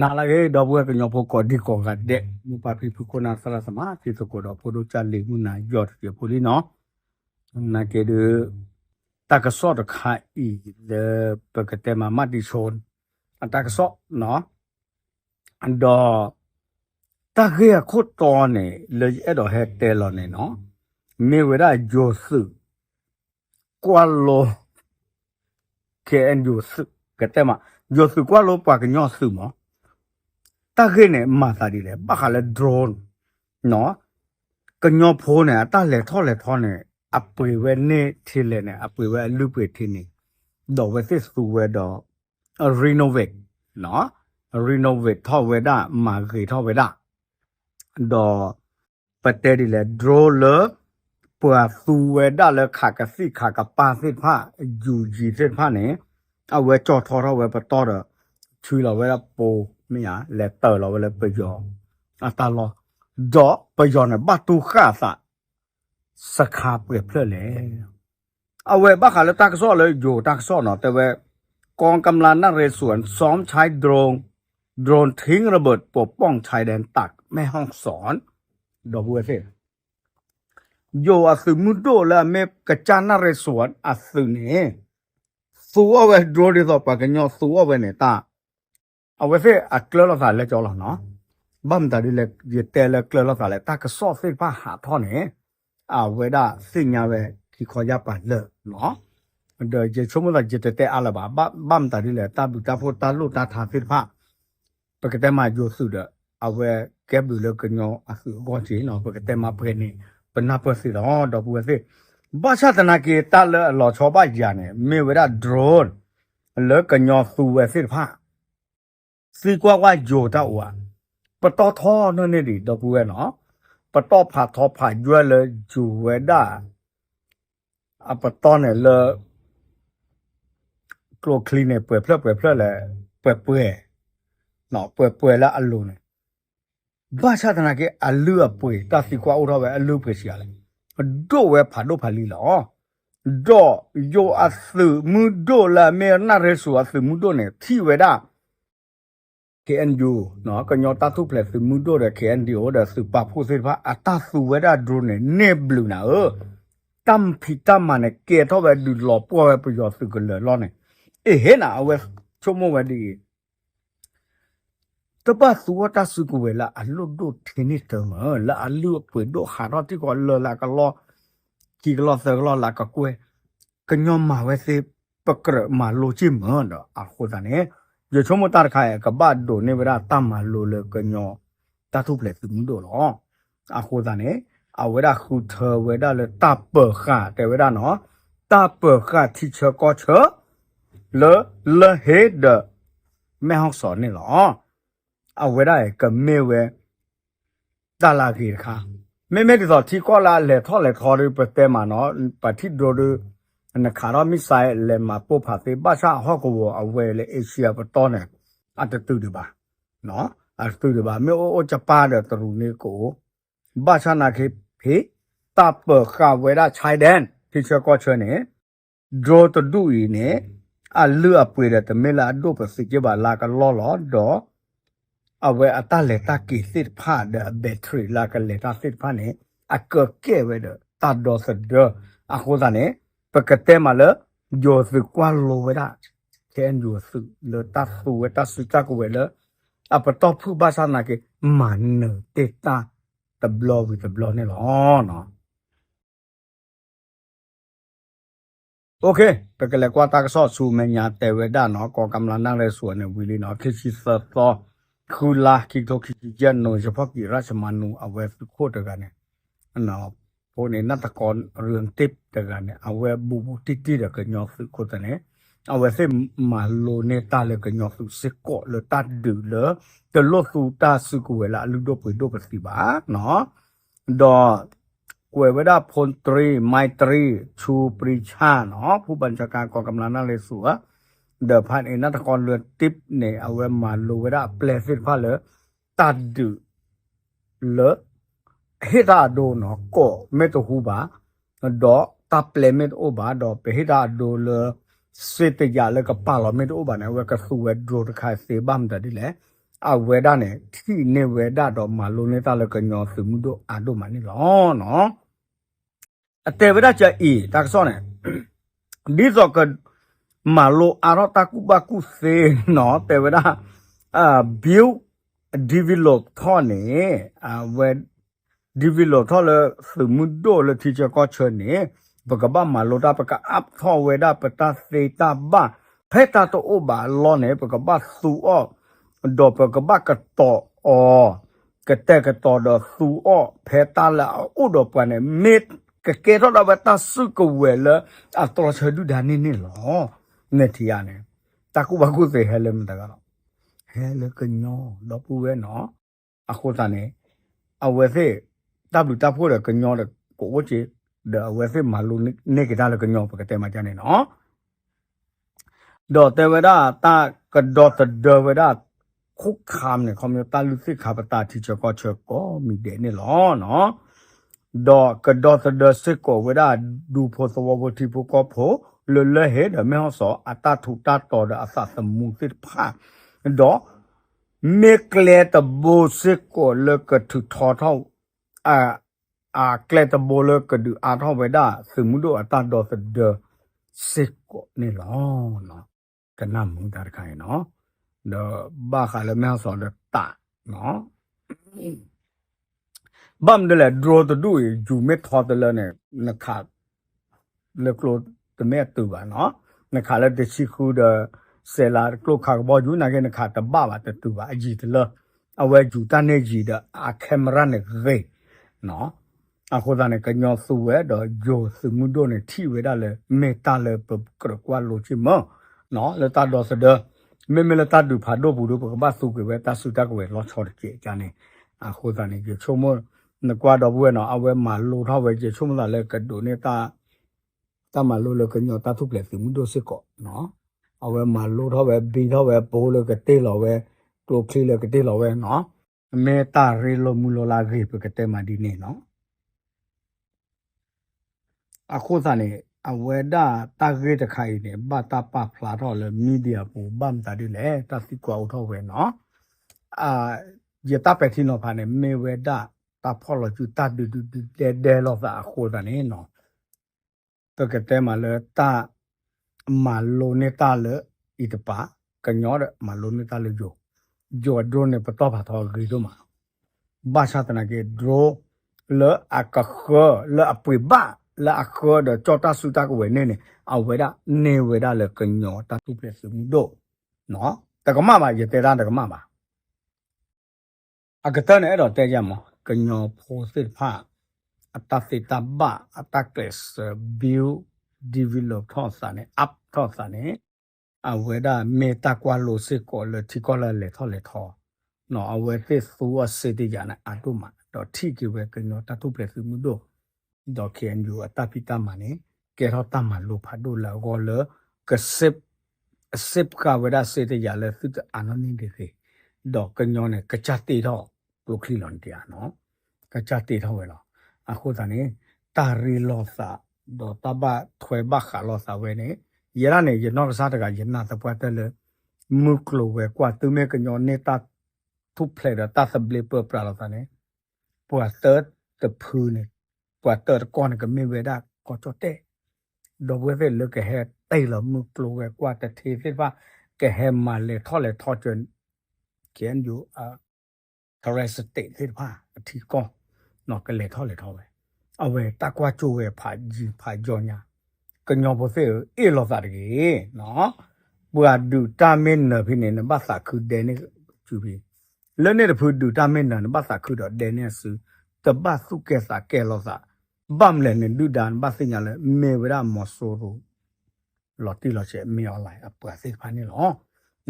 နာလာကေတော့ဘွယ်ကညောဖို့ကောဒီကောကတဲ့မူပါပီဖုကိုနာဆရာစမစီစကိုတော့ပိုတို့ချလေမှုနာယော့ပြပိုလီနော်နာကေဒတကဆော့တခိုင်ဤလေပကတဲ့မမတ်ဒီရှွန်အတကဆော့နော်အန်တော့တခေခုတ်တော်နေလေအဲ့တော့ဟဲတဲလော်နေနော်မေဝရဂျိုစုကွာလောကေအန်ဂျို စုကတဲ့မဂျိုစုကွာလောပါကညောစုမော ta ge ne ma sa di le ba kha le drone no ka nyo pho ne ta le tho le tho ne a pwe we ne thi le ne a pwe we lu pwe thi ni do we sit su we do a renovate no a renovate tho we da ma ge tho we da do pa te di le drone le ပွာသူဝဲဒါလခါကစီခါကပါစစ်ဖာယူဂျီစစ်ဖာနေအဝဲကြော်ထော်တော့ဝဲပတော်တော့ချွေလောဝဲပို မရလက်တော်လောဝဲလက်ပယောအတလောဒေါ်ပယောနေဘတူခါသာစခါပွေဖလေအဝဲဘခါလတက်ဆောလေဂျိုတက်ဆောနော်แต่ว่ากองกำลังนเรศวรซ้อมใช้โดรนโดรนทิ้งระเบิดปกป้องชายแดนตักแม่ห้องสอนดอกบัวเซ่ โยอาสึมุโดละเมกะจานาเรสวนอาสึเนสูเอาไว้โดดิซอปะกะญอสูเอาไว้เนตา အဝဲဖဲအကလလသာလက်ကြောလာနော်ဘမ်တာဒီလက်ဒီတဲလက်ကလလသာလက်တာကဆော့ဖိပါဟာထောနေအဝဲဒါစင်ညာပဲဒီခေါ်ရပါလက်နော်ဒါကြေချုံမလာကြေတဲအလဘာဘမ်တာဒီလက်တာဘူတာဖိုတာလို့တာသာဖိပါပကတဲမှာဂျိုဆုဒအဝဲကဲဘူလကညောအခုကောချီနော်ပကတဲမှာပြနေပနာပစီတော့တော့ဘူးစေဘာသာတနာကေတာလော်ချောပါညာနေမေဝရဒရုန်းလောကညောစုဝဲစစ်ဖာ ะเตมาโยสุเดเอาไว้แกบดูเลกะญออาสึกอนจีเนาะปะกะเตมาเพเน ပနာပစီတော့တော့ဘူးစေဘာသာတနာကေတလလောချောပါညာနေမေဝရဒရိုးလောကညောသူဝဲစစ်ဖာစီကွာကွာဂျိုတော့ဝါပတော်ထောနနေဒီတော့ဘူးရဲ့နော်ပတော်ဖာထောဖာကျွဲလေဂျူဝဲဒါအပတော်နေလေကလိုကလီနေပွဲဖလက်ပွဲဖလက်လေပွဲပွဲနော်ပွဲပွဲလာအလုံးနေ ဘာသာတနာကေအလူအပွေတစီကွာဥတော့ပဲအလူဖွေစီရလေဒိုဝဲဖာဒိုဖာလီလောဒိုယိုအသမူဒိုလာမေနာရဲဆူအသမူဒိုနေသီဝဲဒါ KNU နော်ကညောတတုပလက်သမူဒိုရ KNU ဒါစပဖိုစေဖာအတဆူဝဲဒါဒရိုနေနေဘလူနာအတမ်ဖီတမနဲ့ကေတော့ပဲဒူလောပွားပဲပယောစုကလေလောနေအေဟဲနာအဝဲချုံမဝဲဒီတပတ်သူဝတာစုကိုဝဲလာအလုတ်တို့ထင်းနေတယ်မလာအလုတ်ပွေတို့ဟာတော့တိကောလောလာကလောကြီးကလောဆကလောလာကကွဲကညောမာဝဲစေပကရမာလိုချိမန်တော့အခုတနဲ့ ရချုံမတာခါရကဘတ်တို့နေဝရတမလိုလေကညောတထုပလက်သူမှုတို့လောအခုတနဲ့အဝဲရခုထဝဲရလေတပခတဲ့ဝဲရနော်တပခတိချကောချလေလေဟေဒမဲဟောက်စော်နေလောအဝဲရကမေဝဲတလာခေခါမေမေဒီတော့တီကောလာလေထောလေခေါ်ရပတဲမနော်ပတိဒိုဒ နခါရမီဆိုင်လေမပိုဖာတေဘာသာဟောကောအဝဲလေအေရှိယာပတော်နေအတတူဒီပါနော်အတတူဒီပါမေအိုချပါတဲ့တရူနေကိုဘာသာနာခေဖေတပခဝဲရချိုင်ဒန်တီချာကောချွနေဒရိုတဒူဤနေအလူအပွေတဲ့တမေလာဒိုပစိကြပါလာကလောလောတော့အဝဲအတလက်တကိစစ်ဖာဒဘက်ထရီလာကလက်တစစ်ဖာနေအကကဲဝဲဒတတ်တော်စဒအခုဒနေ ปกติมาเลยโยสึกว่าโลเวดาแค่โยสึเลตัดสูเวตัดสุจักเวเลอะปะต่อผู้ภาษาหนักมันเนเตตาตบลอวิตบลอเนี่ยหรอเนาะโอเคปกติกว่าตากสอดสูเมียเตเวดาเนาะก็กำลังนั่งเลยส่วนเนี่ยวิลีเนาะคิดคิดสตอคูลาคิดทคิดเจนโนเฉพาะกิราชมานูเอาเวฟโคตรกันเนี่ยเนาะ พวกนี้นักตะกอนเรื่องติปแต่กันเนี่ยเอาไว้บูบูติติเด็กกันยอกสุดคนแต่เนี่ยเอาไว้เส้นมาโลเนตาเลยกันยอกสุดเสกเลยตัดดื้อเลยจะลดสูตาสุกุเวลาลูกโดปุยโดปฏิบัติเนาะดอกวยไว้ได้พลตรีไมตรี ชูปริชาเนาะผู้บัญชาการกองกำลังนาเลรศวรเดอพันเอนัตกรเรือนติปเนี่ยเอาไว้มาโลเว้ได้แปลเส้นผ้าเลยตัดดื้อเลยะအဝေဒနဲ့ထိနေဝေဒတော့မလုံးနေတာလကညောစမှုတို့အာတို့မနေလောနော်အတေဝဒချာဤတာကစောနဲ့ဒီတော့ကမလိုအရတကုဘကုစေနော်တေဝဒအာ build develop ထောနေအဝေ ဒီဗီလောထော်လစမှုဒိုလတီချကောချနေဘဂဘမလောတာပကအပ်ထောဝေဒပတသေတာဘဖဲတာတောဘလောနေဘဂဘသူအောဒောဘဂဘကတောအောကတဲ့ကတော်တော်သူအောဖဲတာလာဥတော်ပန်နေမေကကေတော်တော်ဘတာစုကဝဲလအတော်ချဒူဒါနေနေလောနေတီရနေတကူဘကုစေဟဲလမတကတော့ဟဲလကညောတော့ပူပဲနော်အခုတန်နေအဝဲစေ W ta pho da kanyo da ko wo che da we se ma lu ne ke da la kanyo pa ka te ma ja ne no do te we da ta ka do ta do we da คุกคามเนี่ยคอมมิวตันลุสิกขาปตาที่เจก็เชก็มีเดนี่หรอเนาะดอกกระดอสเดสิกโกเวดาดูโพสวกทีพกโพเลเลเฮดไม่ห้องสออัตาถูกตาต่อดอาสาสมุงสิผาดอกเมกเลตโบสิกโกเลกะถึกทอเท่า အာအာကလက်တဘောလကဒူအာထောဝေဒစမှုတို့အတတော်စဒစစ်ကိုနေလောနော်ကနမုန်တရခိုင်နော်ဒါဘာခလမဲဆောဒတာနော်ဘမ်ဒလဒရောတဒူဂျူမက်ထောတလနဲ့နခါလကလိုတမဲတူပါနော်နခါလက်တချီခုဒဆယ်လာကလိုခါဘောဂျူနာကေနခါတဘပါတတူပါအကြီးတလအဝဲဂျူတနဲ့ကြီးဒအခမရနဲ့ဂေး နော်အခုဒါနဲ့ကညောဆူဝဲတော့ဂျိုစမှုတို့နဲ့ထိဝဲတာလေမေတာလေပကရကွာလို့ချီမနော်လေတာတော့စတဲ့မေမေလတတူဖာတော့ဘူးတော့ကဘာစုကွယ်တဆုတကွယ်လောချော်တကြေကြနေအခုတနေကြချုံမနကွာတော့ဘူးနော်အဝဲမှာလိုထောက်ပဲကြချုံမလာလဲကဒိုနေတာတမလိုလကညောတထုပလက်သူမှုတို့စစ်ကောနော်အဝဲမှာလိုထောက်ပဲဘီထောက်ပဲဘိုးလကတေးလောပဲတိုခလီလကတေးလောပဲနော် အမေတာရေလိုမူလိုလာခေပကတဲ့မဒီနေနော်အခုတနေအဝေဒတာဂေတခိုင်နေဘတာပဖလာတော့လေမီဒီယာပူဘမ်တာဒီလေတတိကွာဦးတော့ဝဲနော်အာရတာပဲထင်းတော့ဖာနေမေဝေဒတာဖော်လို့ကျတာဒူဒူတဲတဲလို့သာခိုးတာနေနော်တကတဲ့မလဲတာမလိုနေတာလေဣတပါကညောရမလိုနေတာလေဂျို ဂျိုဒရိုနေပတော့ဖာတော့ဂရီတို့မှာဘာသာတနာကေဒရိုလေအကခလေအပွေဘာလာခေါ်တော့ကြောတာစုတာကိုဝဲနေနေအဝဲတာနေဝဲတာလေကညောတာသူပြစမှုတော့နော်တကမပါရတဲ့တာတကမပါအကတနဲ့အဲ့တော့တဲကြမှာကညောဖိုးစစ်ဖာအတသိတဘအတကက်စဘီယဒီဗီလော့ထော့စာနဲ့ up ထော့စာနဲ့ အဝဲဒါမေတကွာလို့စစ်ကောလေတိကောလေလေထောလေထောနော်အဝဲတစ်သူအစစ်တိကြနဲ့အတုမတော့ထိကေဝဲကနော်တတုပလက်စုမှုတော့ဒေါကေန်ယူအတပိတမနဲ့ကေရတမလို့ဖတ်လို့လာကောလေကစပ်စပ်ကဝဲဒါစစ်တိကြလေသူအနနိဒေသေးတော့ကညောနဲ့ကကြတေတော့ပလိုခလီလွန်တရားနော်ကကြတေတော့ဝဲလားအခုတည်းတာရီလောစာတော့တဘထွဲဘခါလောစာဝဲနဲ့ จัดตีดอกลูกคลีหลอนเดียเนาะกระจัดตีเท่าเวลาอะโคตานี่ตารีลอสาดอกตาบะถวยบักขาลอสาเวนี่ยะเนี่ยยนอกซาตะกะยนาตะปวะตะเลยมุกโลเวกว่าตุเมกันยอนเนี่ยตาทุบเพลดตาสเบลเปอร์ปลาลอสาเนี่ยปวดเติร์ดตะพือเนี่ยกว่าเติร์ก่อนก็มีเวดาก็จดเตดอกเวเวลกแฮไตละมือกลัวกว่าแต่ทีที่ว่าแกแฮมาเลยทอเลยทอจนเขียนอยู่อ่าทรสติที่ว่าที่ก็นอกกันเลยทอเลยทอไปเอาไว้ตากว่าจูเวผาจีผาจอญาก็ยอมบ่เสเอลอซาตะเกเนาะบัวดูตา ကညောဘစေအေလောစာတကြီးနော်ပူအဒူတာမင်းနဖိနေနဘာသာခုတဲ့နေကျူပြီလဲနေတဖူဒူတာမင်းနနဘာသာခုတော့တဲ့နေစုတပတ်စုကဲစာကဲလောစာဘမ်လဲနေဒူဒန်ဘာစညာလဲမေဝရမောဆိုရူလော်တီလော်ချက်မေအလိုက်အပွားစိဖာနေလော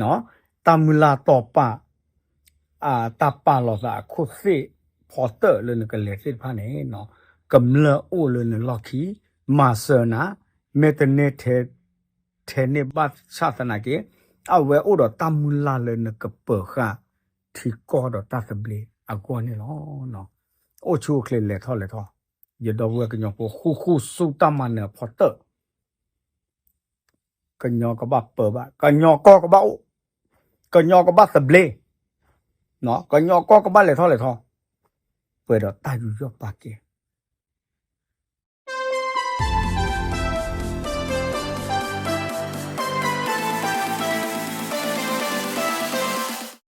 နော်တမူလာတော့ပအာတပလောစာခုစိဖော်တလဲနေကလေးစိဖာနေနော်ကမ္လအိုလဲနေလော်ခီမာဆနာ မေတနေတဲ့ထဲနေဘတ်စာသနာကေအဝဲအိုတော့တမူလာလည်းကပခါဒီကောတော့တတ်ဘလီအကောနေလောနော်အိုချိုကလေးလေထော်လေထော် ye do we kanyo po khu khu su ta man ne pho te kanyo ka ba pe ba kanyo ko ka ba kanyo ka ba sa ble နော်ကညောကောကပတ်လေထောလေထောပွဲတော့တာယူရောပါကေ